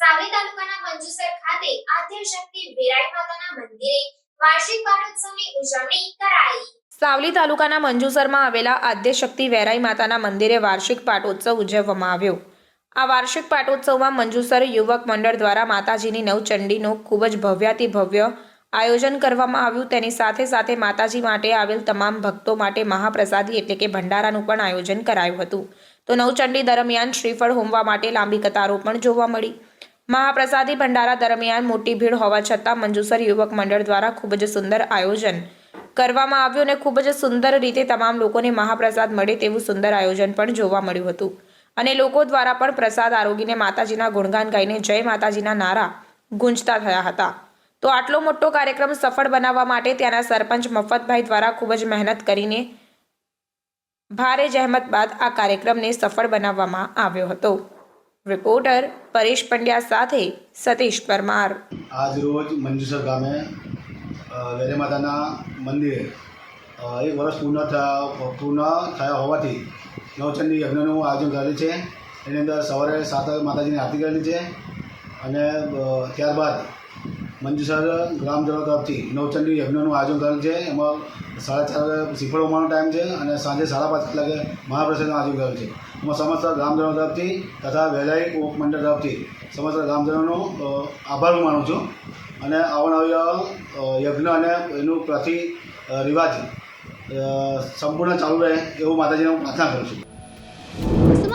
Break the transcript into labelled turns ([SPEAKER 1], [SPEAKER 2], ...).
[SPEAKER 1] સાવલી તાલુકાના મંજુસર ખાતે મંજુસરમાં આવેલા આદ્ય શક્તિ વેરાઈ માતાના મંદિરે વાર્ષિક પાટોત્સવ ઉજવવામાં આવ્યો. આ વાર્ષિક પાટોત્સવમાં મંજુસર યુવક મંડળ દ્વારા માતાજીની નવચંડીનો ખૂબ જ ભવ્યાતિ ભવ્ય આયોજન કરવામાં આવ્યું. તેની સાથે સાથે માતાજી માટે આવેલ તમામ ભક્તો માટે મહાપ્રસાદી એટલે કે ભંડારાનું પણ આયોજન કરાયું હતું. તો નવચંડી દરમિયાન શ્રીફળ હોમવા માટે લાંબી કતારો પણ જોવા મળી. મહાપ્રસાદી ભંડારા દરમિયાન મોટી ભીડ હોવા છતાં મંજુસર યુવક મંડળ દ્વારા ખૂબ જ સુંદર આયોજન કરવામાં આવ્યું અને ખૂબ જ સુંદર રીતે તમામ લોકોને મહાપ્રસાદ મળે તેવું સુંદર આયોજન પણ જોવા મળ્યું હતું. અને લોકો દ્વારા પણ પ્રસાદ આરોગીને માતાજીના ગુણગાન ગાઈને જય માતાજીના નારા ગુંજતા થયા હતા. તો આટલો મોટો કાર્યક્રમ સફળ બનાવવા માટે ત્યાંના સરપંચ મફતભાઈ દ્વારા ખૂબ જ મહેનત કરીને ભારે જહેમત બાદ આ કાર્યક્રમને સફળ બનાવવામાં આવ્યો હતો. રિપોર્ટર પરેશ પંડ્યા સાથે સતીશ પરમાર.
[SPEAKER 2] આજ રોજ મંજુસર ગામે વેરે માતાના મંદિરે એક વર્ષ પૂર્ણ થયા પૂર્ણ થયા હોવાથી નવચંડી યજ્ઞનું આયોજન કરેલું છે. એની અંદર સવારે સાત માતાજીની આરતી કરેલી છે અને ત્યારબાદ મંજુસર ગ્રામજનો તરફથી નવચંડી યજ્ઞનું આયોજન કરેલ છે. એમાં સાડા ચાર વાગે શ્રીફળ હોવાનો ટાઈમ છે અને સાંજે સાડા પાંચ કલાકે મહાપ્રસાદનું આયોજન કરેલ છે. એમાં સમસ્ત ગ્રામજનો તરફથી તથા વેલાઈ મંડળ તરફથી સમસ્ત ગ્રામજનોનો આભાર હું માનું છું. અને આવનારી યજ્ઞ અને એનું પ્રતિ રિવાજ સંપૂર્ણ ચાલુ રહે એવું માતાજીને હું પ્રાર્થના કરું છું.